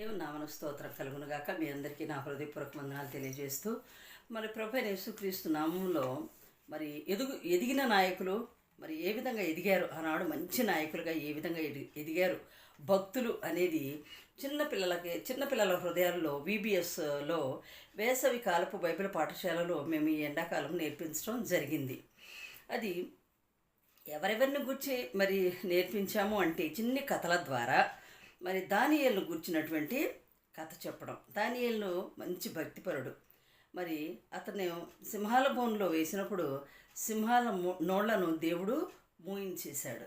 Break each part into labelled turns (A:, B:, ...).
A: నామన స్తోత్రం కలుగునుగాక. మీ అందరికీ నా హృదయపూర్వక వందనాలు తెలియజేస్తూ మరి ప్రభు యేసుక్రీస్తు నామంలో మరి ఎదుగు ఎదిగిన నాయకులు మరి ఏ విధంగా ఎదిగారు? ఆనాడు మంచి నాయకులుగా ఏ విధంగా ఎది ఎదిగారు? భక్తులు అనేది చిన్నపిల్లలకి చిన్నపిల్లల హృదయాల్లో విబిఎస్లో వేసవి కాలపు బైబిల్ పాఠశాలలో మేము ఈ ఎండాకాలం నేర్పించడం జరిగింది. అది ఎవరెవరిని గురించి మరి నేర్పించాము అంటే చిన్ని కథల ద్వారా మరి దానియేలును గుర్చినటువంటి కథ చెప్పడం. దానియేలును మంచి భక్తిపరుడు. మరి అతను సింహాల బోన్లో వేసినప్పుడు సింహాల నోళ్ళను దేవుడు మూయించేశాడు.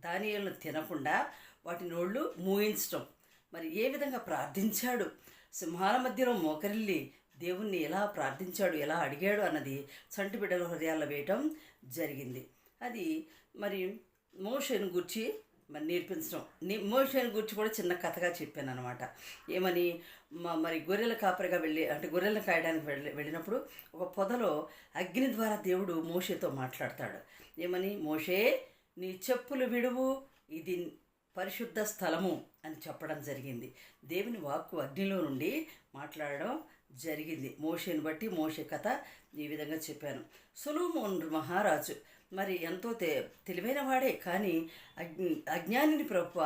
A: దానియేలును తినకుండా వాటి నోళ్ళు మూయించటం. మరి ఏ విధంగా ప్రార్థించాడు? సింహాల మధ్యలో మోకరిల్లి దేవుణ్ణి ఎలా ప్రార్థించాడు ఎలా అడిగాడు అన్నది చంటి బిడ్డల హృదయాల్లో వేయటం జరిగింది. అది మరి మోషను గుర్చి మరి నేర్పించడం. మోషన్ గురించి కూడా చిన్న కథగా చెప్పాను అనమాట ఏమని మ- మరి గొర్రెల కాపరిగా వెళ్ళి అంటే గొర్రెలను కాయడానికి వెళ్ళి వెళ్ళినప్పుడు ఒక పొదలో అగ్ని ద్వారా దేవుడు మోషేతో మాట్లాడతాడు. ఏమని మోషే నీ చెప్పులు విడువు. ఇది పరిశుద్ధ స్థలము అని చెప్పడం జరిగింది. దేవుని వాక్కు అగ్నిలో నుండి మాట్లాడడం జరిగింది. మోషేని బట్టి మోషే కథ ఈ విధంగా చెప్పాను. సులోమోన్ మహారాజు మరి ఎంతో తె తెలివైన వాడే. కానీ అజ్ఞ అజ్ఞానిని ప్రభువ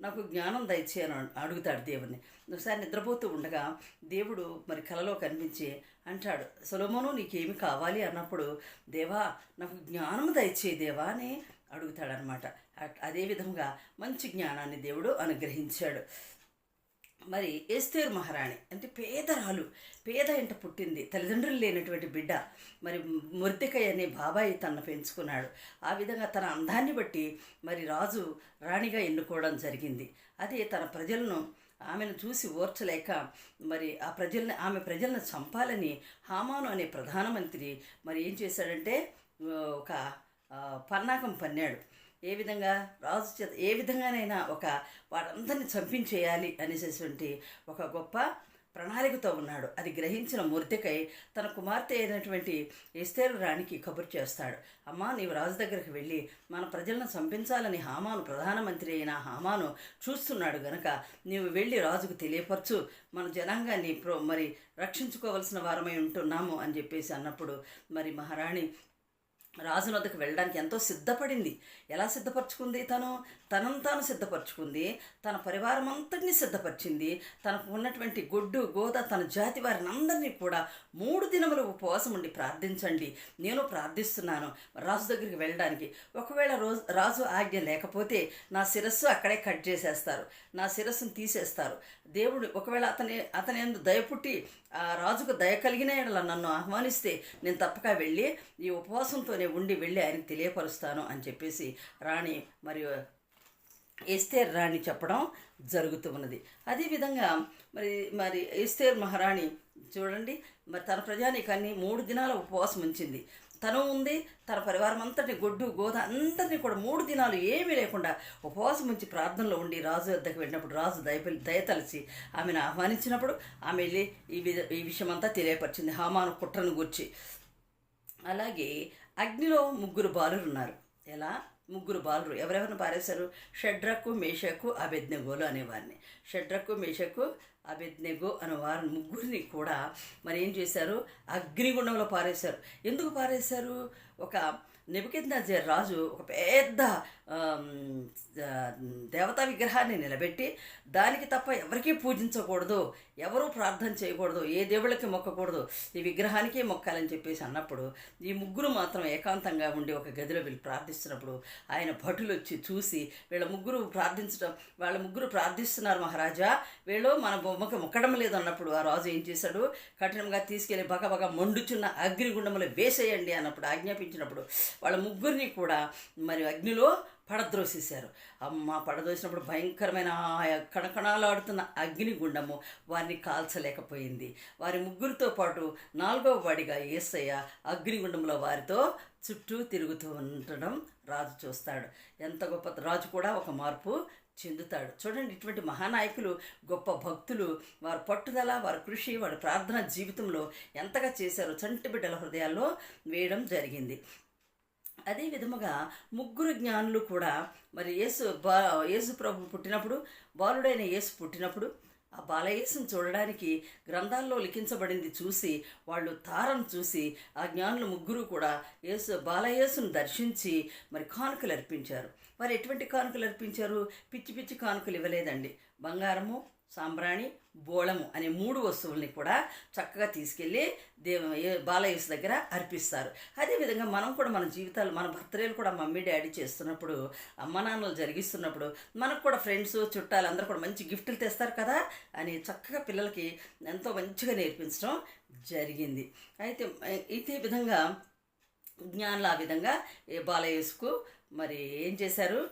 A: నాకు జ్ఞానం దయచేయను అని అడుగుతాడు దేవుణ్ణి. ఒకసారి నిద్రపోతూ ఉండగా దేవుడు మరి కలలో కనిపించి అంటాడు సొలమోను నీకేమి కావాలి? అన్నప్పుడు దేవా నాకు జ్ఞానం దయచే దేవా అని అడుగుతాడనమాట అదే విధంగా మంచి జ్ఞానాన్ని దేవుడు అనుగ్రహించాడు. మరి ఎస్తేరు మహారాణి అంటే పేదరాలు పేద ఇంట పుట్టింది తల్లిదండ్రులు లేనటువంటి బిడ్డ. మరి మురితికయ్య అనే బాబాయి తనను పెంచుకున్నాడు. ఆ విధంగా తన అందాన్ని బట్టి మరి రాజు రాణిగా ఎన్నుకోవడం జరిగింది. అదే తన ప్రజలను ఆమెను చూసి ఓర్చలేక మరి ఆ ప్రజల్ని ఆమె ప్రజలను చంపాలని హామాను అనే ప్రధానమంత్రి మరి ఏం చేశాడంటే ఒక పన్నాకం పన్నాడు. ఏ విధంగా రాజు చేత ఏ విధంగానైనా ఒక వారందరిని చంపించేయాలి అనేసేటువంటి ఒక గొప్ప ప్రణాళికతో ఉన్నాడు. అది గ్రహించిన ముర్దెకై తన కుమార్తె అయినటువంటి ఎస్తేరు రాణికి కబురు చేస్తాడు. అమ్మా నీవు రాజు దగ్గరికి వెళ్ళి మన ప్రజలను చంపించాలని హామాను ప్రధానమంత్రి అయిన హామాను చూస్తున్నాడు గనక నీవు వెళ్ళి రాజుకు తెలియపరచు. మన జనాంగాన్ని ప్రో మరి రక్షించుకోవలసిన వారమై ఉంటున్నాము అని చెప్పేసి అన్నప్పుడు మరి మహారాణి రాజు వద్దకు వెళ్ళడానికి ఎంతో సిద్ధపడింది. ఎలా సిద్ధపరచుకుంది తను? తనను తాను సిద్ధపరచుకుంది. తన పరివారం అంతటిని సిద్ధపరిచింది. తనకు ఉన్నటువంటి గొడ్డు గోద తన జాతి వారిని అందరినీ కూడా మూడు దినములు ఉపవాసం ఉండి ప్రార్థించండి. నేను ప్రార్థిస్తున్నాను రాజు దగ్గరికి వెళ్ళడానికి. ఒకవేళ రోజు రాజు ఆజ్ఞ లేకపోతే నా శిరస్సు అక్కడే కట్ చేసేస్తారు. నా శిరస్సును తీసేస్తారు. దేవుడు ఒకవేళ అతని అతని ఎందు దయపుట్టి ఆ రాజుకు దయ కలిగిన యెడల నన్ను ఆహ్వానిస్తే నేను తప్పక వెళ్ళి ఈ అక్కడే ఉండి వెళ్ళి ఆయన తెలియపరుస్తాను అని చెప్పేసి రాణి మరియు ఎస్తేర్ రాణి చెప్పడం జరుగుతూ ఉన్నది. అదేవిధంగా మరి మరి ఎస్తేర్ మహారాణి చూడండి మరి తన ప్రజానికాన్ని మూడు దినాల ఉపవాసం ఉంచింది. తను ఉంది తన పరివారం అంతటి గొడ్డు గోద అందరినీ కూడా మూడు దినాలు ఏమీ లేకుండా ఉపవాసం ఉంచి ప్రార్థనలో ఉండి రాజు వద్దకు వెళ్ళినప్పుడు రాజు దయపలి దయతలిచి ఆమెను ఆహ్వానించినప్పుడు ఆమె వెళ్ళి ఈ విధ ఈ విషయం అంతా తెలియపరిచింది. హామాను కుట్రను గూర్చి. అలాగే అగ్నిలో ముగ్గురు బాలురు ఉన్నారు ఎలా? ముగ్గురు బాలురు ఎవరెవరిని పారేశారు? షడ్రకు మేషకు అభిజ్ఞగోలు అనేవారిని. షడ్రకు మేషకు అభెజ్ఞగో అనే వారు ముగ్గురిని కూడా మరి ఏం చేశారు? అగ్నిగుండంలో పారేశారు. ఎందుకు పారేశారు? ఒక నెబుకెద్నజర్ రాజు ఒక పెద్ద దేవతా విగ్రహాన్ని నిలబెట్టి దానికి తప్ప ఎవరికీ పూజించకూడదు ఎవరూ ప్రార్థన చేయకూడదు ఏ దేవుళ్ళకి మొక్కకూడదు ఈ విగ్రహానికే మొక్కాలని చెప్పేసి అన్నప్పుడు ఈ ముగ్గురు మాత్రం ఏకాంతంగా ఉండి ఒక గదిలో వీళ్ళు ప్రార్థిస్తున్నప్పుడు ఆయన భటులు వచ్చి చూసి వీళ్ళ ముగ్గురు ప్రార్థించడం వాళ్ళ ముగ్గురు ప్రార్థిస్తున్నారు మహారాజా వీళ్ళు మన బొమ్మకి మొక్కడం లేదు అన్నప్పుడు ఆ రాజు ఏం చేశాడు? కఠినంగా తీసుకెళ్ళి బగ బగ మండుచున్న అగ్నిగుండంలో వేసేయండి అన్నప్పుడు ఆజ్ఞాపించినప్పుడు వాళ్ళ ముగ్గురిని కూడా మరి అగ్నిలో పడద్రోసేశారు. అమ్మ పడద్రోసినప్పుడు భయంకరమైన కణకణాలాడుతున్న అగ్నిగుండము వారిని కాల్చలేకపోయింది. వారి ముగ్గురితో పాటు నాలుగవ వాడిగా ఏసయ్య అగ్నిగుండంలో వారితో చుట్టూ తిరుగుతూ ఉండడం రాజు చూస్తాడు. ఎంత గొప్ప రాజు కూడా ఒక మార్పు చెందుతాడు. చూడండి ఇటువంటి మహానాయకులు గొప్ప భక్తులు వారి పట్టుదల వారి కృషి వారి ప్రార్థన జీవితంలో ఎంతగా చేశారో చంటి బిడ్డల హృదయాల్లో వేయడం జరిగింది. అదే విధముగా ముగ్గురు జ్ఞానులు కూడా మరి యేసు బా యేసు ప్రభు పుట్టినప్పుడు బాలుడైన యేసు పుట్టినప్పుడు ఆ బాలయేసును చూడడానికి గ్రంథాల్లో లిఖించబడింది చూసి వాళ్ళు తారను చూసి ఆ జ్ఞానులు ముగ్గురు కూడా యేసు బాలయేసును దర్శించి మరి కానుకలు అర్పించారు. వారు ఎటువంటి కానుకలు అర్పించారు? పిచ్చి పిచ్చి కానుకలు ఇవ్వలేదండి. బంగారము సాంబ్రాణి బోళము అనే మూడు వస్తువుల్ని కూడా చక్కగా తీసుకెళ్ళి దేవ ఏ- బాలయేసు దగ్గర అర్పిస్తారు. అదేవిధంగా మనం కూడా మన జీవితాలు మన బర్త్డేలు కూడా మమ్మీ డాడీ చేస్తున్నప్పుడు అమ్మ నాన్నలు జరిగిస్తున్నప్పుడు మనకు కూడా ఫ్రెండ్స్ చుట్టాలు అందరూ కూడా మంచి గిఫ్ట్లు తెస్తారు కదా అని చక్కగా పిల్లలకి ఎంతో మంచిగా నేర్పించడం జరిగింది. అయితే ఇదే విధంగా జ్ఞానులు ఆ విధంగా ఏ బాలయేసుకు మరి ఏం చేశారు?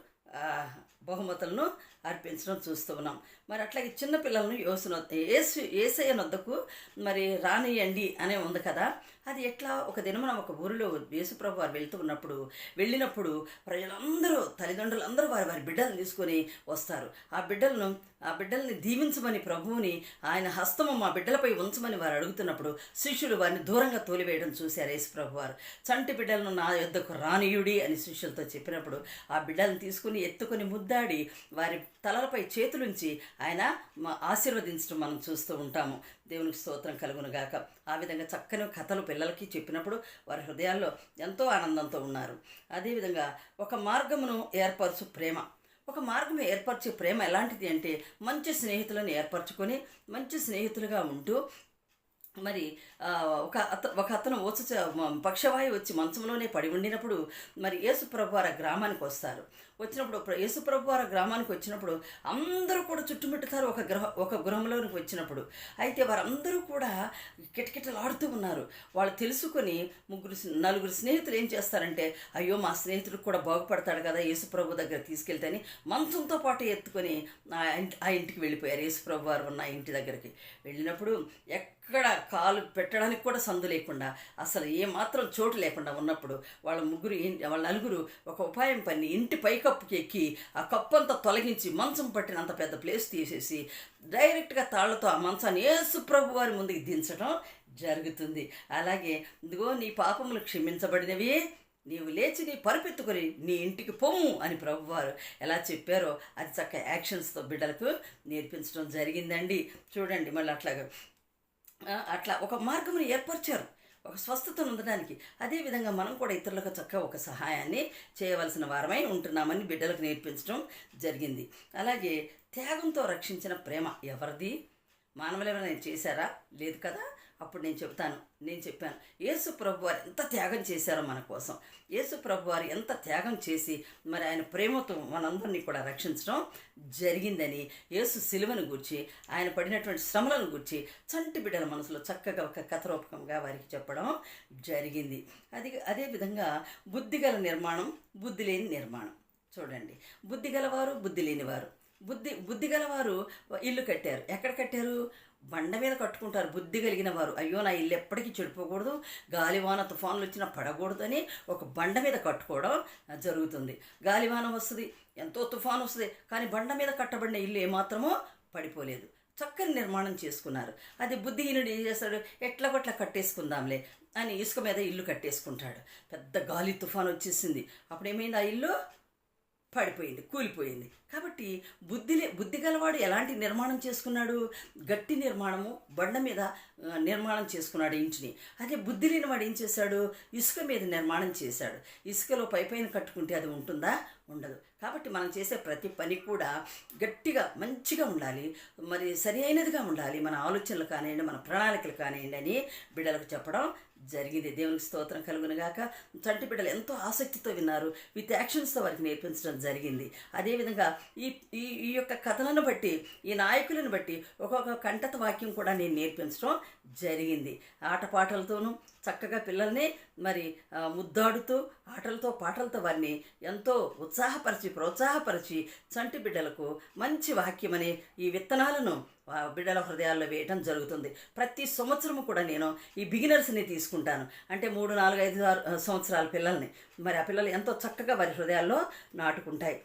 A: బహుమతులను అర్పించడం చూస్తూ ఉన్నాం. మరి అట్లాగే చిన్నపిల్లలను యోసున ఏసు ఏసయ్య నొద్దకు మరి రానియండి అనే ఉంది కదా. అది ఎట్లా? ఒక దినమున ఒక ఊరిలో యేసుప్రభు వారు వెళ్తూ ఉన్నప్పుడు వెళ్ళినప్పుడు ప్రజలందరూ తల్లిదండ్రులందరూ వారి వారి బిడ్డలను తీసుకొని వస్తారు. ఆ బిడ్డలను ఆ బిడ్డల్ని దీవించమని ప్రభువుని ఆయన హస్తము మా బిడ్డలపై ఉంచమని వారు అడుగుతున్నప్పుడు శిష్యులు వారిని దూరంగా తోలివేయడం చూశారు యేసుప్రభు వారు చంటి బిడ్డలను నా యొద్దకు రానియుడి అని శిష్యులతో చెప్పినప్పుడు ఆ బిడ్డలను తీసుకుని ఎత్తుకొని ముద్దాడి వారి తలలపై చేతులుంచి ఆయన మా ఆశీర్వదించడం మనం చూస్తూ ఉంటాము. దేవునికి స్తోత్రం కలుగునుగాక ఆ విధంగా చక్కని కథలు పిల్లలకి చెప్పినప్పుడు వారి హృదయాల్లో ఎంతో ఆనందంతో ఉన్నారు. అదేవిధంగా ఒక మార్గమును ఏర్పరచు ప్రేమ. ఒక మార్గం ఏర్పరిచే ప్రేమ ఎలాంటిది అంటే మంచి స్నేహితులను ఏర్పరచుకొని మంచి స్నేహితులుగా ఉంటూ మరి ఒక అత ఒక అతను ఓచ పక్షవాయు వచ్చి మంచంలోనే పడి ఉండినప్పుడు మరి యేసుప్రభు వారి గ్రామానికి వస్తారు. వచ్చినప్పుడు ప్ర- యేసుప్రభు వారి గ్రామానికి వచ్చినప్పుడు అందరూ కూడా చుట్టుముట్టుతారు ఒక గృహ ఒక గృహంలోనికి వచ్చినప్పుడు. అయితే వారందరూ కూడా కిటకిటలాడుతూ ఉన్నారు. వాళ్ళు తెలుసుకొని ముగ్గురు నలుగురు స్నేహితులు ఏం చేస్తారంటే అయ్యో మా స్నేహితుడు కూడా బాగుపడతాడు కదా యేసుప్రభు దగ్గర తీసుకెళ్తేని మంచంతో పాటు ఎత్తుకొని ఆ ఇంటి ఆ ఇంటికి వెళ్ళిపోయారు. యేసుప్రభు వారు ఉన్న ఇంటి దగ్గరికి వెళ్ళినప్పుడు ఎక్కడ కాలు పెట్టడానికి కూడా సందు లేకుండా అసలు ఏమాత్రం చోటు లేకుండా ఉన్నప్పుడు వాళ్ళ ముగ్గురు వాళ్ళ నలుగురు ఒక ఉపాయం పని ఇంటి పైకప్పుకి ఎక్కి ఆ కప్పు అంతా తొలగించి మంచం పట్టినంత పెద్ద ప్లేస్ తీసేసి డైరెక్ట్గా తాళ్ళతో ఆ మంచాన్ని యేసు ప్రభు వారి ముందుకు దించడం జరుగుతుంది. అలాగే ఇదిగో నీ పాపములు క్షమించబడినవి నీవు లేచి నీ పరుపెత్తుకొని నీ ఇంటికి పొమ్ము అని ప్రభువారు ఎలా చెప్పారో అది చక్క యాక్షన్స్తో బిడ్డలకు నేర్పించడం జరిగిందండి. చూడండి మళ్ళీ అట్లాగా. అట్లా ఒక మార్గమును ఏర్పరిచారు. ఒక స్వస్థతను ఉండడానికి అదేవిధంగా మనం కూడా ఇతరులకు చక్కగా ఒక సహాయాన్ని చేయవలసిన వారమై ఉంటున్నామని బిడ్డలకు నేర్పించడం జరిగింది. అలాగే త్యాగంతో రక్షించిన ప్రేమ ఎవరిది? మానవులు ఎవరైనా చేశారా? లేదు కదా? అప్పుడు నేను చెప్తాను నేను చెప్పాను. యేసు ప్రభు వారు ఎంత త్యాగం చేశారో మన కోసం. యేసు ప్రభు వారు ఎంత త్యాగం చేసి మరి ఆయన ప్రేమతో మనందరినీ కూడా రక్షించడం జరిగిందని యేసు సిలువను గూర్చి ఆయన పడినటువంటి శ్రమలను గూర్చి చంటి బిడ్డల మనసులో చక్కగా ఒక కథరూపకంగా వారికి చెప్పడం జరిగింది. అది అదేవిధంగా బుద్ధిగల నిర్మాణం బుద్ధి లేని నిర్మాణం. చూడండి. బుద్ధి గలవారు బుద్ధి లేనివారు. బుద్ధి బుద్ధి గలవారు ఇల్లు కట్టారు. ఎక్కడ కట్టారు? బండ మీద కట్టుకుంటారు. బుద్ధి కలిగిన వారు. అయ్యో నా ఇల్లు ఎప్పటికీ చెడిపోకూడదు. గాలివాన తుఫాన్లు వచ్చినా పడకూడదు అని ఒక బండ మీద కట్టుకోవడం జరుగుతుంది. గాలివాన వస్తుంది ఎంతో తుఫాను వస్తుంది కానీ బండ మీద కట్టబడిన ఇల్లు ఏమాత్రమో పడిపోలేదు. చక్కని నిర్మాణం చేసుకున్నారు. అది బుద్ధిహీనుడు ఏం చేస్తాడు? ఎట్లా కొట్లా కట్టేసుకుందాంలే అని ఇసుక మీద ఇల్లు కట్టేసుకుంటాడు. పెద్ద గాలి తుఫాన్ వచ్చేసింది. అప్పుడేమైంది ఆ ఇల్లు? పడిపోయింది కూలిపోయింది. కాబట్టి బుద్ధి బుద్ధి గలవాడు ఎలాంటి నిర్మాణం చేసుకున్నాడు? గట్టి నిర్మాణము బండ మీద నిర్మాణం చేసుకున్నాడు ఇంటిని అదే బుద్ధి లేనివాడు ఏం చేశాడు? ఇసుక మీద నిర్మాణం చేశాడు. ఇసుకలో పై పైన కట్టుకుంటే అది ఉంటుందా? ఉండదు. కాబట్టి మనం చేసే ప్రతి పని కూడా గట్టిగా మంచిగా ఉండాలి. మరి సరి అయినదిగా ఉండాలి. మన ఆలోచనలు కానివ్వండి మన ప్రణాళికలు కానివ్వండి అని బిడ్డలకు చెప్పడం జరిగింది. దేవునికి స్తోత్రం కలుగునగాక చంటి బిడ్డలు ఎంతో ఆసక్తితో విన్నారు. విత్ యాక్షన్స్తో వారికి నేర్పించడం జరిగింది. అదేవిధంగా ఈ ఈ ఈ యొక్క కథలను బట్టి ఈ నాయకులను బట్టి ఒక్కొక్క కంటత వాక్యం కూడా నేను నేర్పించడం జరిగింది. ఆటపాటలతోనూ చక్కగా పిల్లల్ని మరి ముద్దాడుతూ ఆటలతో పాటలతో వారిని ఎంతో ఉత్సాహపరిచి ప్రోత్సాహపరిచి చంటి బిడ్డలకు మంచి వాక్యమని ఈ విత్తనాలను బిడ్డల హృదయాల్లో వేయటం జరుగుతుంది. ప్రతి సంవత్సరము కూడా నేను ఈ బిగినర్స్ని తీసుకుంటాను. అంటే మూడు నాలుగు ఐదు ఆరు సంవత్సరాల పిల్లల్ని. మరి ఆ పిల్లలు ఎంతో చక్కగా వారి హృదయాల్లో నాటుకుంటాయి.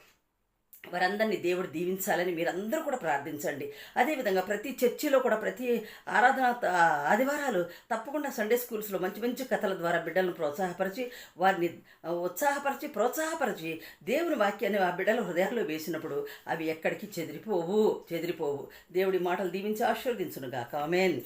A: వారందరినీ దేవుడు దీవించాలని మీరందరూ కూడా ప్రార్థించండి. అదేవిధంగా ప్రతి చర్చిలో కూడా ప్రతి ఆరాధన ఆదివారాలు తప్పకుండా సండే స్కూల్స్లో మంచి మంచి కథల ద్వారా బిడ్డలను ప్రోత్సాహపరిచి వారిని ఉత్సాహపరిచి ప్రోత్సాహపరిచి దేవుని వాక్యాన్ని ఆ బిడ్డల హృదయాల్లో వేసినప్పుడు అవి ఎక్కడికి చెదిరిపోవు చెదిరిపోవు. దేవుడి మాటలు దీవించి ఆశీర్వదించునుగా కామెన్